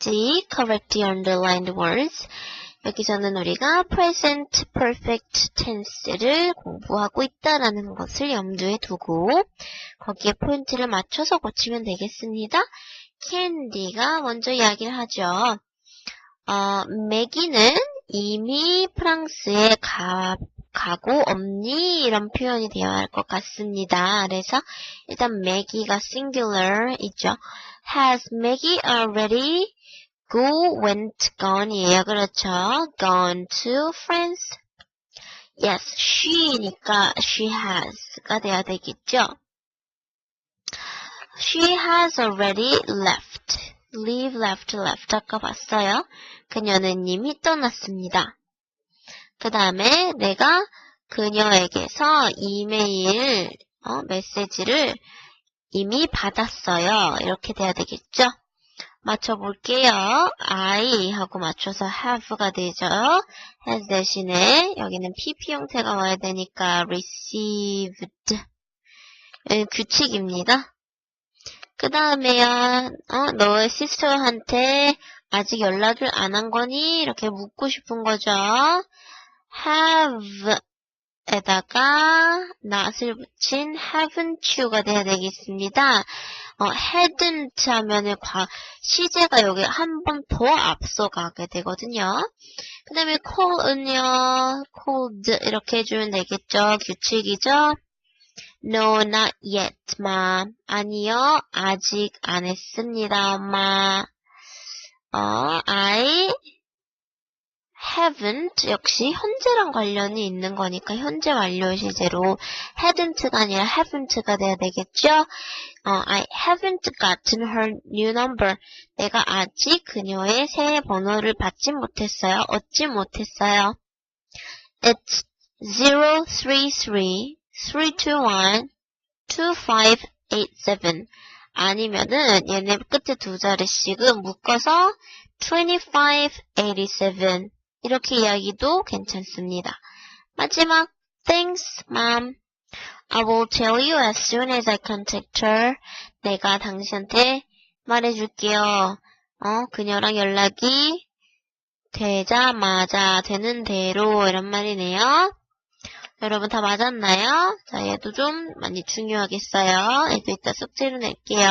the correct the underlined words. 여기서는 우리가 present perfect tense를 공부하고 있다라는 것을 염두에 두고 거기에 포인트를 맞춰서 고치면 되겠습니다. 캔디가 먼저 이야기를 하죠. 어, 매기는 이미 프랑스에 가, 가고 없니? 이런 표현이 되어야 할 것 같습니다. 그래서 일단 매기가 singular 있죠. Has Maggie already go, went, gone이에요. 그렇죠. gone to France. Yes, she니까 she has가 돼야 되겠죠. She has already left. leave, left, left 아까 봤어요. 그녀는 이미 떠났습니다. 그 다음에 내가 그녀에게서 이메일, 어, 메시지를 이미 받았어요. 이렇게 돼야 되겠죠? 맞춰볼게요. I 하고 맞춰서 have가 되죠. has 대신에 여기는 pp 형태가 와야 되니까 received. 규칙입니다. 그 다음에요, 어, 너의 시스터한테 아직 연락을 안 한 거니? 이렇게 묻고 싶은 거죠. have 에다가 not을 붙인 haven't you가 돼야 되겠습니다. 어, hadn't 하면은 과, 시제가 여기 한 번 더 앞서 가게 되거든요. 그 다음에 call은요, called 이렇게 해주면 되겠죠. 규칙이죠. No, not yet, mom. 아니요, 아직 안 했습니다, 엄마. 어, I haven't 역시 현재랑 관련이 있는 거니까 현재 완료 시제로 hadn't가 아니라 haven't가 돼야 되겠죠? 어, I haven't gotten her new number. 내가 아직 그녀의 새 번호를 받지 못했어요. 얻지 못했어요. It's 033 321 2587 아니면은 얘네 끝에 두 자리씩은 묶어서 2587 이렇게 이야기도 괜찮습니다. 마지막 Thanks, mom. I will tell you as soon as I contact her. 내가 당신한테 말해줄게요. 어, 그녀랑 연락이 되자마자 되는 대로 이런 말이네요. 여러분 다 맞았나요? 자, 얘도 좀 많이 중요하겠어요. 얘도 이따 숙제로 낼게요.